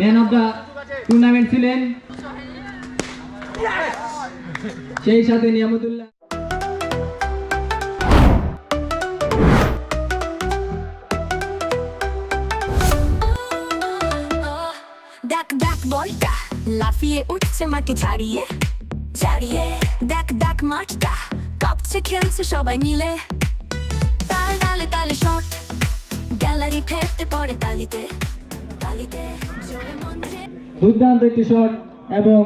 Man of the tournament ছিলেন। সেই সাথে নিয়ামতুল্লাহ। দেখ দেখ বলটা, লাফিয়ে উঠছে মাটি ছাড়িয়ে ছাড়িয়ে দেখ দেখ মাঠটা, কাঁপছে, খেলছে সবাই মিলে। তাল, তালে তালে শট, গ্যালারি ফেরতে পড়ে তালিতে। দুর্দান্ত একটি শট এবং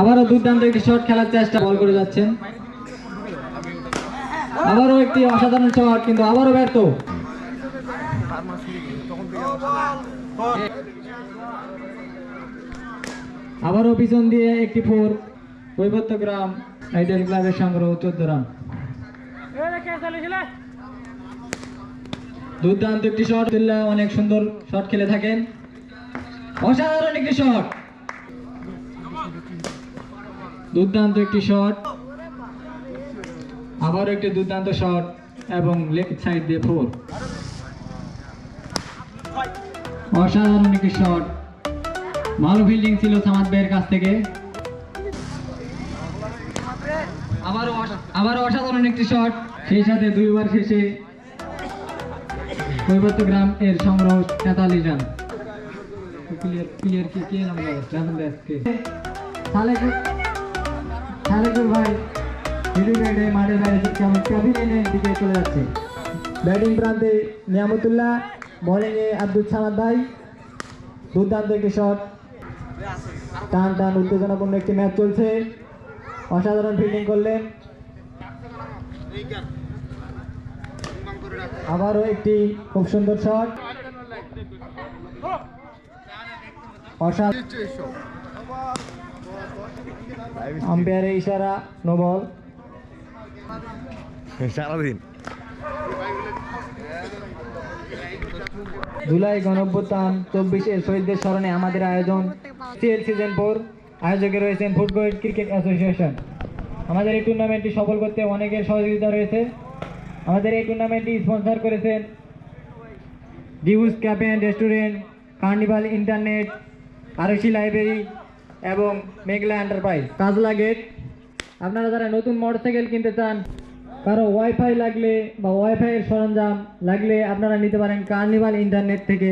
আবারও দুর্দান্ত একটি শট খেলার চেষ্টা, বল করে যাচ্ছেন। আবারও একটি অসাধারণ শট, কিন্তু আবারও ব্যর্থ। আবারও পিছন দিয়ে একটি ফোর কৈবত্য গ্রাম আইডিয়াল ক্লাবের সংগ্রহ চোদ্দ রান। দুর্দান্ত একটি শট তুল্লা অনেক সুন্দর শট খেলে থাকেন। অসাধারণ একটি শট দুর্দান্ত একটি শট আবার একটি দুর্দান্ত শট এবং লেগ সাইড দিয়ে ফোর অসাধারণ একটি শট ভালো ফিল্ডিং ছিল সামাদ ভাইয়ের কাছ থেকে। আবারও আবারও অসাধারণ একটি শট সেই সাথে দুইবার শেষে কৈবত্য গ্রাম এর সংগ্রহ তেতাল্লিশ রান। প্লেয়ার কি কে নাম জানেন সালেকুর ভাই মাঠের বাইরে কেমন দিকে চলে যাচ্ছে। ব্যাটিং প্রান্তে নিয়ামতুল্লাহ বোলিংয়ে আব্দুল সামাদ ভাই। দুর্দান্ত একটি শট টান টান, উত্তেজনাপূর্ণ একটি ম্যাচ চলছে। অসাধারণ ফিল্ডিং করলেন। আবারও একটি খুব সুন্দর শট। আম্পায়ারের ইশারা নো বল। সারাদিন। জুলাই গণঅভ্যুত্থান চব্বিশ এর শহীদদের স্মরণে আমাদের আয়োজন সিএল সিজন ফোর। আয়োজকে রয়েছেন ফুটবল ক্রিকেট অ্যাসোসিয়েশন। আমাদের এই টুর্নামেন্টটি সফল করতে অনেকের সহযোগিতা রয়েছে। আমাদের এই টুর্নামেন্টটি স্পন্সর করেছেন deuce cafe and restaurant, carnival internet RC library এবং মেঘলা এন্টারপ্রাইজ। কাজলা গেট, আপনারা যারা নতুন মোটরসাইকেল কিনতে চান, কারও ওয়াইফাই লাগলে বা ওয়াইফাইয়ের সরঞ্জাম লাগলে আপনারা নিতে পারেন কার্নিভাল ইন্টারনেট থেকে।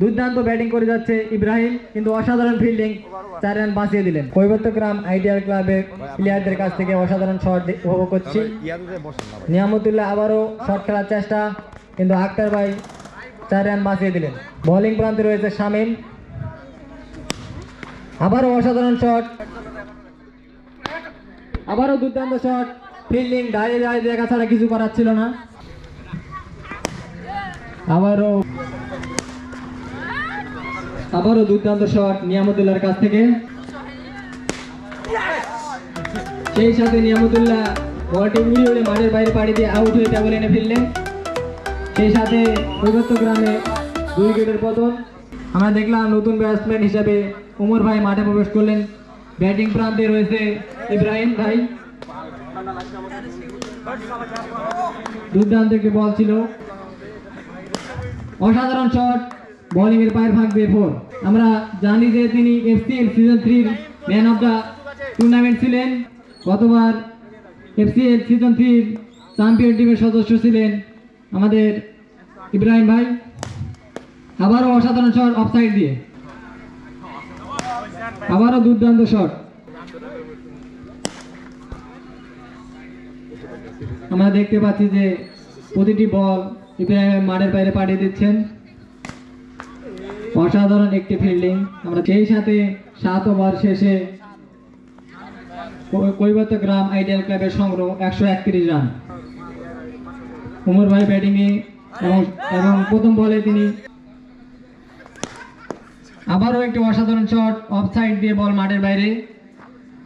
দুর্দান্ত ব্যাটিং করে যাচ্ছে ইব্রাহিম, কিন্তু অসাধারণ ফিল্ডিং চার রান বাঁচিয়ে দিলেন। কৈবত্য গ্রাম আইডিয়াল ক্লাবের প্লেয়ারদের কাছ থেকে অসাধারণ শট উপভোগ করছি। নিয়ামতুল্লাহ আবারও শট খেলার চেষ্টা, কিন্তু আক্তার ভাই চার রান বাঁচিয়ে দিলেন। বোলিং প্রান্তে রয়েছে শামিম। আবারও অসাধারণ শট আবারও দুর্দান্ত শট ফিল্ডিং দাঁড়িয়ে দাঁড়িয়ে দেখা ছাড়া কিছু করার ছিল না। আবারও আবারও দুর্দান্ত শট নিয়ামতুল্লাহর কাছ থেকে। সেই সাথে নিয়ামতুল্লাহ বলটি উড়ে উড়ে মাঠের বাইরে পাড়ি দিয়ে আউট হয়ে টেবল এনে ফেললেন। সেই সাথে কৈবত্য গ্রামে দুই উইকেটের পতন। আমরা দেখলাম নতুন ব্যাটসম্যান হিসাবে উমর ভাই মাঠে প্রবেশ করলেন। ব্যাটিং প্রান্তে রয়েছে ইব্রাহিম ভাই। দুর্দান্ত একটি বল ছিল। অসাধারণ শট বোলিং এর পায়ের ভাগ দিয়ে ফোর আমরা জানি যে তিনি এফসিএল সিজন থ্রির ম্যান অফ দ্য টুর্নামেন্ট ছিলেন। গতবার এফসিএল সিজন থ্রির চ্যাম্পিয়ন টিমের সদস্য ছিলেন আমাদের ইব্রাহিম ভাই। আবারও অসাধারণ শট অফসাইড দিয়ে। আবারও দুর্দান্ত শট আমরা দেখতে পাচ্ছি যে প্রতিটি বল ইব্রাহিম মাঠের বাইরে পাঠিয়ে দিচ্ছেন। অসাধারণ একটি ফিল্ডিং আমরা সেই সাথে সাত ওভার শেষে কৈবত্য গ্রাম আইডিয়াল ক্লাবের সংগ্রহ একশো একত্রিশ রান। উমর ভাই ব্যাটিংয়ে এবং এবং প্রথম বলে তিনি আবারও একটি অসাধারণ শট অফ সাইড দিয়ে বল মাঠের বাইরে।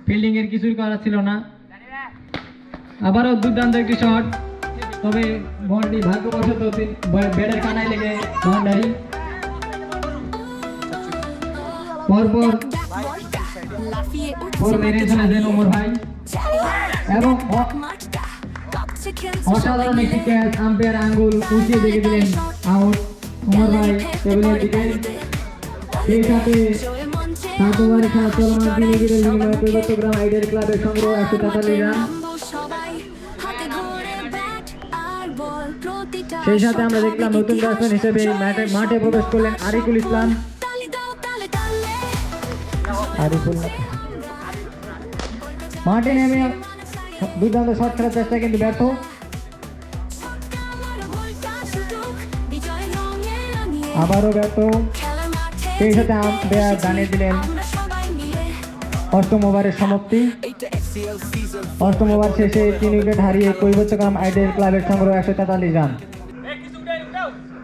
ফিল্ডিংয়ের কিছুই করার ছিল না। আবারও দুর্দান্ত একটি শট তবে বলটি ভাগ্যবশত ব্যাটের কানায় লেগে বাউন্ডারি পরপর ফোর ওমর ভাই। এবং অসাধারণ একটি ক্যাচ আম্পায়ার আঙ্গুল উঁচিয়ে দেখে দিলেন আউট উমর ভাই টেবিলের দিকে। সেই সাথে জোরে মঞ্চে সাত ওভারে খেলা চলমান তিন বিনিময়ে ক্লাবের সংগ্রহ একশো তেতাল্লিশ রান সেই সাথে আমরা দেখলাম নতুন ব্যাটসম্যান হিসেবে মাঠে মাঠে প্রবেশ করলেন আরিকুল ইসলাম। আরিফুল। মাঠে নেমে দুর্দান্ত শট খেলার চেষ্টা কিন্তু ব্যর্থ। আবারও ব্যর্থ। সেই সাথে আম্পায়ার জানিয়ে দিলেন অষ্টম ওভারের সমাপ্তি। অষ্টম ওভার শেষে তিন উইকেট হারিয়ে কৈবত্যগ্রাম আইডিয়াল ক্লাবের সংগ্রহ একশো তেতাল্লিশ রান।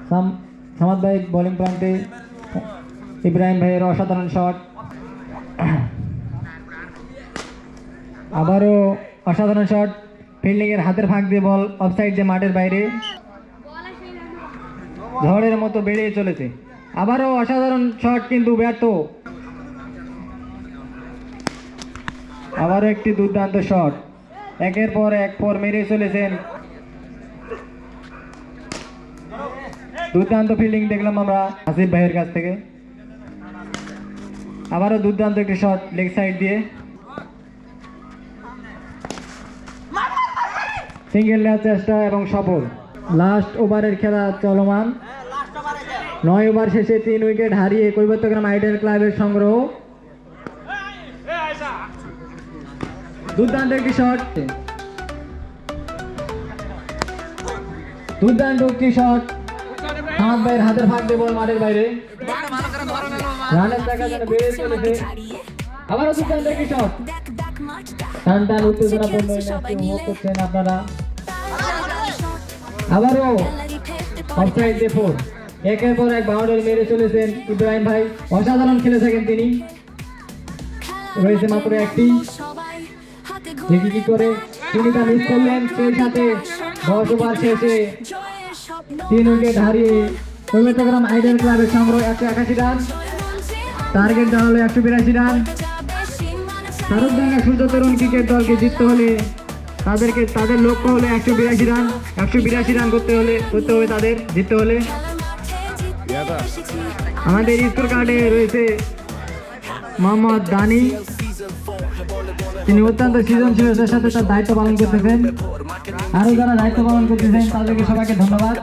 সাম- সামাদ ভাই বোলিং প্রান্তে ইব্রাহিম ভাইয়ের অসাধারণ শট। আবারও অসাধারণ শট। ফিল্ডিংয়ের হাতের ফাঁক দিয়ে বল অফসাইড দিয়ে মাঠের বাইরে। ঝড়ের মতো বেড়ে চলেছে। আবারও অসাধারণ শট কিন্তু ব্যর্থ। আবারও একটি দুর্দান্ত শট। একের পর এক পর মেরে চলেছেন। দুর্দান্ত ফিল্ডিং দেখলাম আমরা আসিফ ভাইয়ের কাছ থেকে। আবারও দুর্দান্ত একটি শট লেগ সাইড দিয়ে। সিঙ্গেল নেওয়ার চেষ্টা এবং সফল। লাস্ট ওভারের খেলা চলমান। নয় ওভার শেষে তিন উইকেট হারিয়ে কৈবত্যগ্রাম আইডেল ক্লাবের সংগ্রহ। দুর্দান্ত একটি শট। দুর্দান্ত একটি শট। আমার ভাইয়ের হাতের ফাঁক দিয়ে মাঠের বাইরে। রানের দুর্দান্ত একটি শট। টান টান উত্তেজনাপূর্ণ আপনারা। আবারও অফসাইড দিয়ে ফোর একের পর এক বাউন্ডারি মেরে চলেছেন ইব্রাহিম ভাই। অসাধারণ খেলে থাকেন তিনি। রয়েছে মাত্র একটি। দেখি কি করে তিনি তা মিস করলেন। সেই সাথে দশ ওভার শেষে তিন উইকেট হারিয়ে কৈবত্যগ্রাম আইডল ক্লাবের সংগ্রহ একশো একাশি রান। টার্গেট দাঁড়াল একশো বিরাশি রান। শারুখডাঙ্গা সূর্য তরুণ ক্রিকেট দলকে জিততে হলে তাদেরকে, তাদের লক্ষ্য হলো একশো বিরাশি রান। একশো বিরাশি রান করতে হলে, করতে হবে তাদের, জিততে হলে। আমাদের স্কোর কার্ডে রয়েছে মোহাম্মদ দানি। তিনি অত্যন্ত সৃজনশীলতার সাথে তার দায়িত্ব পালন করতেছেন। আরও যারা দায়িত্ব পালন করতেছেন, তাদেরকে সবাইকে ধন্যবাদ।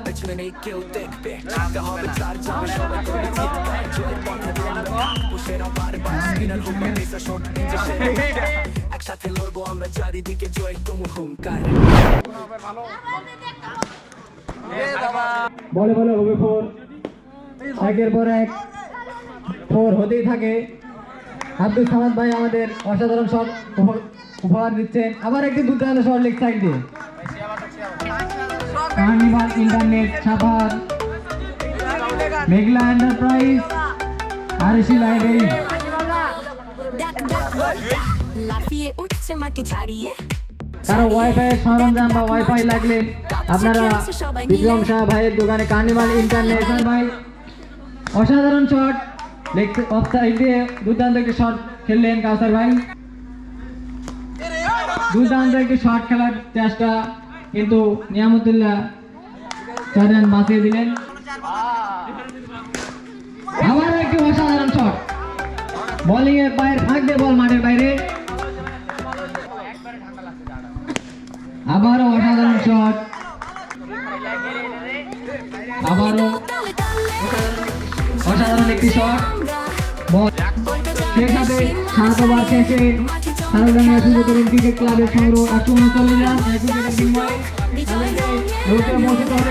একসাথে লড়বো আমরা চারিদিকে জয় তুমুল হুঙ্কার। বলে বলে হবে ফোর। একের পর এক ফোর হতেই থাকে। আব্দুল সামাদ ভাই আমাদের অসাধারণ শট উপহার দিচ্ছেন। আবার একটি দুর্দান্ত শট লেগ সাইড দিয়ে carnival internet Savar. Meghla enterprise RC library. লাফিয়ে কারও ওয়াইফাই সরঞ্জাম বা ওয়াইফাই লাগলে আপনারা বিক্রম শাহ ভাইয়ের দোকানে কার্নিভাল ইন্টারন্যাশনাল ভাই। অসাধারণ শট অফ সাইড দিয়ে দুর্দান্ত একটি শট খেললেন কাউসার ভাই। দুর্দান্ত একটি শট খেলার চেষ্টা কিন্তু নিয়ামতুল্লাহ চার রান বাঁচিয়ে দিলেন। আবার একটি অসাধারণ শট বোলিং এর পায়ের ফাঁক দিয়ে বল মাঠের বাইরে। আবারও অসাধারণ শট আবারও অসাধারণ একটি শট ক্রিকেট ক্লাবের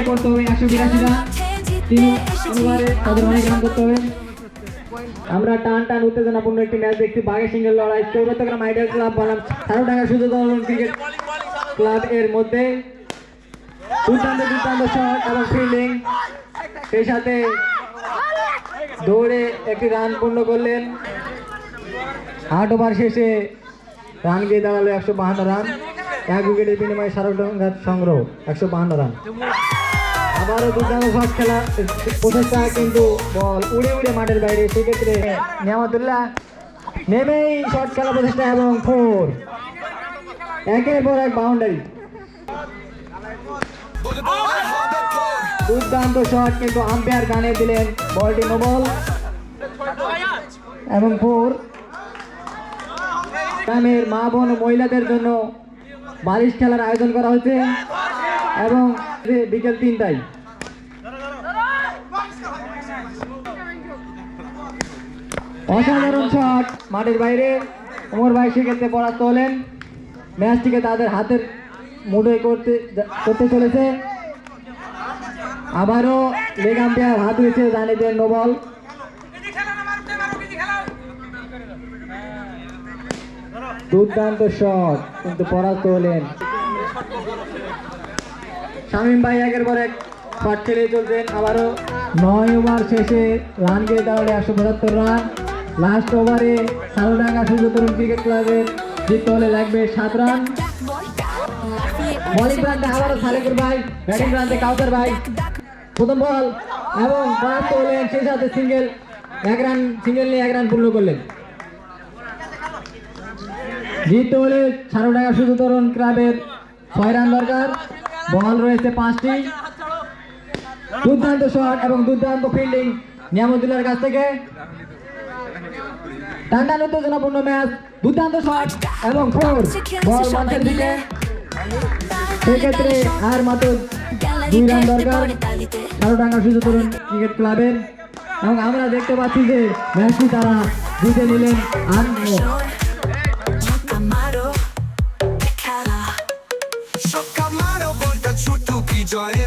করতে হবে একশো তাদের আমরা টান টান উত্তেজনাপূর্ণ একটি ম্যাচ দেখছি। বাঘের সিংহের লড়াই। চৌরাত্তগ্রাম আইডল ক্লাব বনাম। সারদাঙ্গা সুযোগ ক্রিকেট ক্লাব এর মধ্যে দুর্দান্ত দুর্দান্ত শট এবং ফিল্ডিং সেই সাথে দৌড়ে একটি রান পূর্ণ করলেন। আট ওভার শেষে রান গিয়ে দাঁড়াল একশো বাহান্ন রান এক উইকেটের বিনিময়ে সারকডাঙ্গার সংগ্রহ, একশো বাহান্ন রান আবারও দুর্দান্ত শট খেলা। প্রচেষ্টা কিন্তু বল উড়ে উড়ে মাঠের বাইরে। সেক্ষেত্রে নিয়ামতুল্লাহ নেমেই শট খেলা প্রচেষ্টা এবং ফোর একের পর এক বাউন্ডারি দুর্দান্ত শট কিন্তু আম্পায়ার গানে দিলেন বলটি নোবল। এবং ফোর। গ্রামের মা বোন মহিলাদের জন্য বালিশ খেলার আয়োজন করা হয়েছে। এবং বিকেল তিনটায়। অসাধারণ শট মাঠের বাইরে। ওমর ভাই সেক্ষেত্রে পরাস্ত হলেন। ম্যাচটিকে তাদের হাতের মুঠোয় করতে করতে চলেছে। আবারও লেগ আম্পায়ার হাত হয়েছে জানিয়ে দেন নোবল। দুর্দান্ত শট কিন্তু পরাস্ত হলেন। শামীম ভাই একের পর এক শট খেলে চলছেন। আবারও নয় ওভার শেষে রান গিয়ে দাঁড়ালে একশো পঁচাত্তর রান। লাস্ট ওভারে সালডাঙ্গা তরুণ ক্রিকেট ক্লাবের লাগবে সাত রান। প্রান্তে আবারও সালেকুর ভাই ব্যাটিং প্রান্তে কাউসার ভাই। প্রথম বল এবং হলেন সেই সাথে সিঙ্গেল এক রান সিঙ্গেল নিয়ে এক রান পূর্ণ করলেন। জিততে হলে তরুণ ক্লাবের ছয় রান দরকার। বল রয়েছে পাঁচটি। দুর্দান্ত শট এবং দুর্দান্ত ফিল্ডিং নিয়ামতুল্লাহর কাছ থেকে। উত্তেজনাপূর্ণ ম্যাচ দুর্দান্ত শট এবং ফোর, বল মঞ্চের দিকে। সেক্ষেত্রে আর মাত্র দুই রান দরকার। সারোডাঙ্গা সূর্য তরুণ ক্রিকেট ক্লাবের। এবং আমরা দেখতে পাচ্ছি যে ম্যাচটি তারা জিতে নিলেন আর ছোট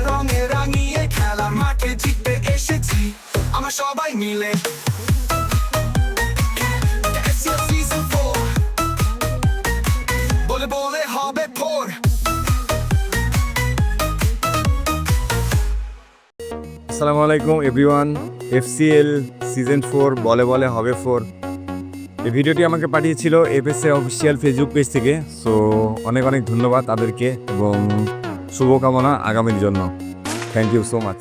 রঙে রাঙিয়ে খেলা মাঠে জিততে এসেছি আমরা সবাই মিলে আসসালামু আলাইকুম, এভরিওয়ান। এফসিএল সিজন ফোর, বলে বলে হবে ফোর। এই ভিডিওটি আমাকে পাঠিয়েছিল এফএসএ অফিসিয়াল ফেসবুক পেজ থেকে। সো, অনেক অনেক ধন্যবাদ তাদেরকে এবং শুভকামনা আগামীর জন্য। Thank you so much